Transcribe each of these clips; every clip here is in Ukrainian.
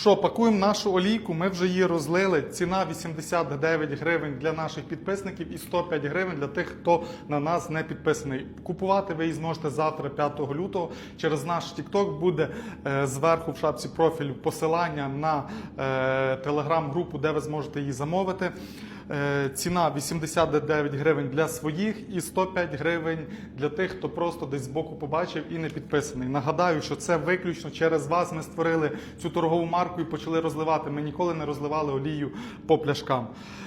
Що, пакуємо нашу олійку, ми вже її розлили. Ціна 89 гривень для наших підписників і 105 гривень для тих, хто на нас не підписаний. Купувати ви її зможете завтра, 5 лютого. Через наш TikTok буде е, зверху в шапці профілю посилання на е, телеграм-групу, де ви зможете її замовити. Е, Ціна 89 гривень для своїх і 105 гривень для тих, хто просто десь збоку побачив і не підписаний. Нагадаю, що це виключно через вас ми створили цю торгову марку і почали розливати. Ми ніколи не розливали олію по пляшкам.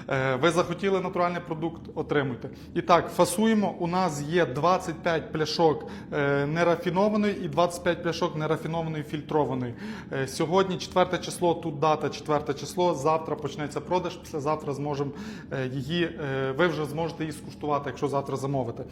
Е, Ви захотіли натуральний продукт, отримуйте. І так, фасуємо. У нас є 25 пляшок е, нерафінованої і 25 пляшок нерафінованої фільтрованої. Е, Сьогодні 4 число, тут дата 4 число. Завтра почнеться продаж. Післязавтра зможемо її. Ви вже зможете її скуштувати, якщо завтра замовите.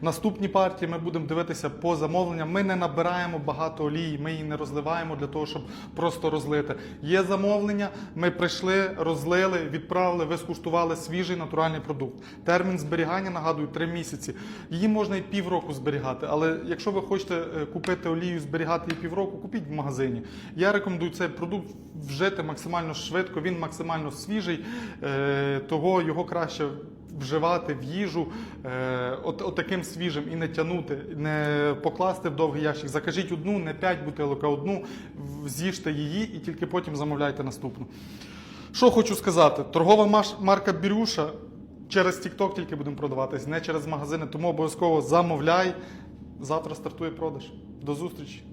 Наступні партії ми будемо дивитися по замовленням. Ми не набираємо багато олії, ми її не розливаємо для того, щоб просто розлити. Є замовлення, ми прийшли, розлили, відправили, ви скуштували свіжий натуральний продукт. Термін зберігання, нагадую, 3 місяці. Її можна і півроку зберігати, але якщо ви хочете е, купити олію, зберігати її півроку, купіть в магазині. Я рекомендую цей продукт вжити максимально швидко, він максимально свіжий, е, того його краще вживати в їжу е, от, от таким свіжим і не тягнути, не покласти в довгий ящик. Закажіть одну, не 5 бутилок, а одну, з'їжте її і тільки потім замовляйте наступну. Що хочу сказати, торгова марка Бірюша через TikTok тільки будемо продаватись, не через магазини, тому обов'язково замовляй. Завтра стартує продаж. До зустрічі!